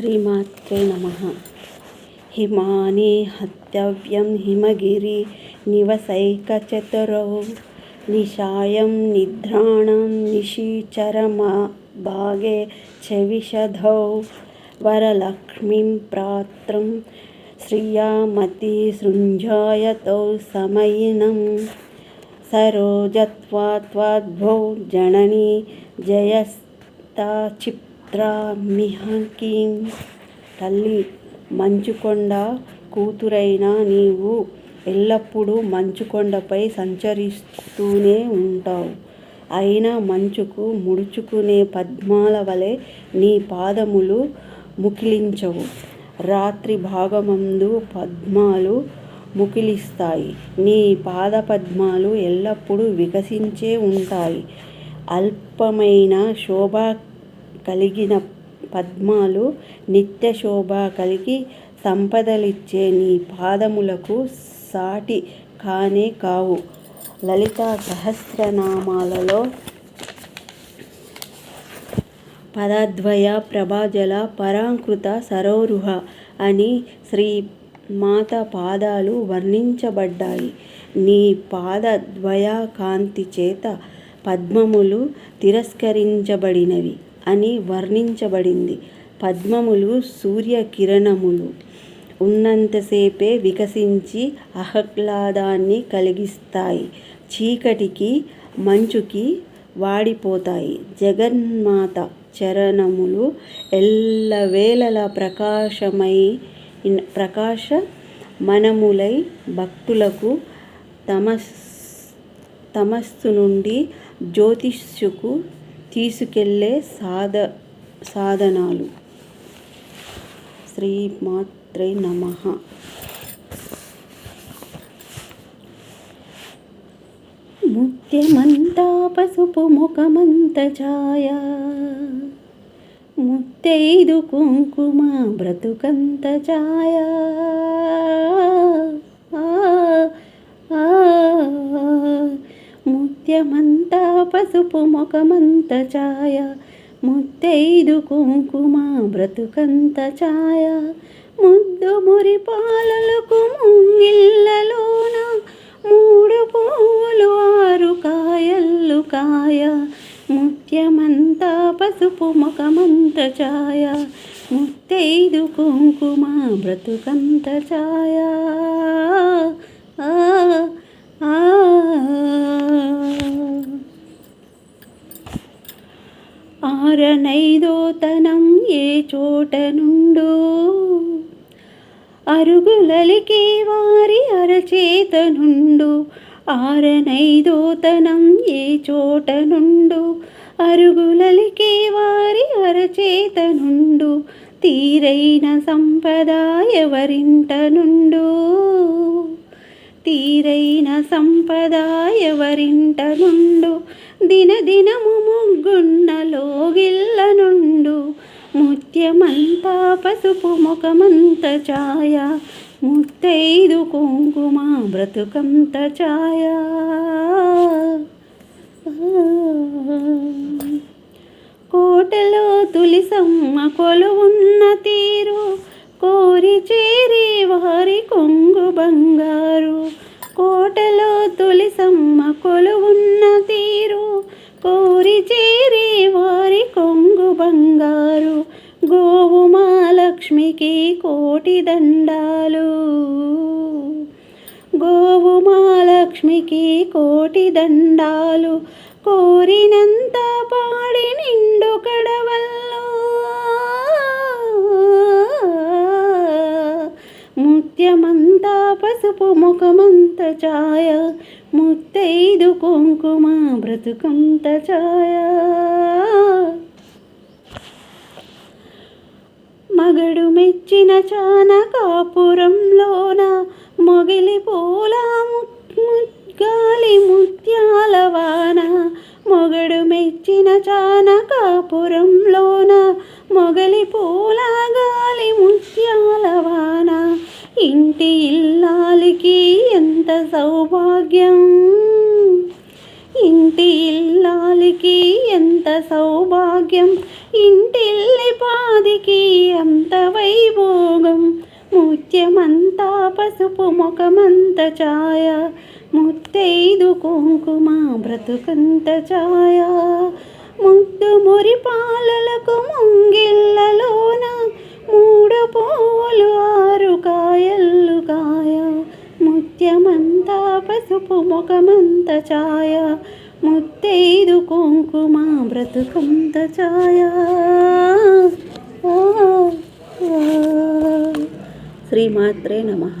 ಶ್ರೀಮಾತ್ರೆ ನಮಃ ಹಿಮಾನಿ ಹತ್ತವ್ಯಂ ಹಿಮಗಿರಿ ನಿವಸೈಕಚತುರೌ ನಿಶಾಯಂ ನಿದ್ರಾಣಂ ನಿಶೀಚರಮ ಭಾಗೆ ಚವಿಷಧೌ ವರಲಕ್ಷ್ಮೀಂ ಪ್ರಾತ್ರಂ ಶ್ರಿಯಾಮತಿ ಸೃಂಜಾಯತೌ ಸಮಯಿನಂ ಸರೋಜತ್ವಾತ್ವಾದ್ಭೌ ಜನನಿ ಜಯಸ್ತಾಚಿಪ್ జయస్తాచిత్రామిహకీం తల్లి మంచుకొండ కూతురైన నీవు ఎల్లప్పుడూ మంచుకొండపై సంచరిస్తూనే ఉంటావు. అయినా మంచుకు ముడుచుకునే పద్మాల వలె నీ పాదములు ముకిలించవు. రాత్రి భాగమందు పద్మాలు ముకిలిస్తాయి. నీ పాద పద్మాలు ఎల్లప్పుడూ వికసించే ఉంటాయి. అల్పమైన శోభ కలిగిన పద్మాలు నిత్య శోభ కలిగి సంపదలిచ్చే నీ పాదములకు సాటి కానే కావు. లలిత సహస్రనామాలలో పదద్వయ ప్రభాజల పరాంకృత సరోరుహ అని శ్రీ మాత పాదాలు వర్ణించబడ్డాయి. నీ పాదద్వయ కాంతి చేత పద్మములు తిరస్కరించబడినవి. అని వర్ణించబడింది. పద్మములు సూర్యకిరణములు. ఉన్నంతసేపే వికసించి ఆహ్లాదాన్ని కలిగిస్తాయి. చీకటికి మంచుకి వాడిపోతాయి. జగన్మాత చరణములు ఎల్లవేళలా ప్రకాశమై ప్రకాశ మనములై భక్తులకు తమస్ తమస్సు నుండి జ్యోతిష్యుకు తీసుకెళ్ళే సాధ సాధనాలు. శ్రీ మాత్రే నమ. ముత్యమంతా పసుపు ముఖమంత ఛాయ. ముత్తైదు కుంకుమ బ్రతుకంత ఛాయ. ముత్యమంత పసుపు ముఖమంత ఛాయ ముత్తైదు కుంకుమ బ్రతుకంత ఛాయ. ముద్దు మురి పాలలకు ముంగిళ్ళలోన మూడు పువ్వులు ఆరు కాయల్లు కాయ. ముత్యమంతా పసుపు ముఖమంత ఛాయ ముత్తైదు కుంకుమ బ్రతుకంత ఛాయ. ఆరనైదోతనం ఏ చోట నుండు? అరుగులలికి వారి అరచేత నుండు ఆరనైదోతనం ఏ చోట నుండు? అరుగులలికి వారి అరచేత నుండు తీరైన సంపద ఎవరింట నుండు? తీరైన సంపద వరింట నుండు దినదినము ముగ్గున్నలోగిల్ల నుండు ముత్యమంతా పసుపు ముఖమంత ఛాయ. ముత్తైదు కుంకుమ బ్రతుకంత ఛాయ. కోటలో తులిసమ్మ కొలువున్న తీరు. కోరి చే వారి కొంగు బంగారు కోటలో తులిసమ్మ కొలువున్న తీరు కోరి చేరి వారి కొంగు బంగారు గోవు మహాలక్ష్మికి కోటి దండాలు. గోవు మహాలక్ష్మికి కోటి దండాలు కోరినంత పాడి నిండు కడవల్లో పసుపు ముఖమంత ఛాయ ముత్తైదు కుంకుమ బ్రతుకంత ఛాయ. మగడు మెచ్చిన చానకాపురంలోన మొగిలి పూల గాలి ముత్యాల వాన. మొగడు మెచ్చిన చానకాపురంలోన మొగలి పూల ఎంత సౌభాగ్యం? ఇంటి ఇల్లాలికి ఎంత సౌభాగ్యం? ఇంటిల్లి పాదికి ఎంత వైభోగం. ముత్యమంతా పసుపు ముఖమంత ఛాయ. ముత్తైదు కుంకుమ బ్రతుకంత ఛాయ. ముద్దు మురి పాలలకు ముంగిళ్ళలోన మూడు పూలు పసుపు ముఖమంత ఛాయ ముత్తైదు కుంకుమ బ్రతుకంత ఛాయ. శ్రీమాత్రే నమః.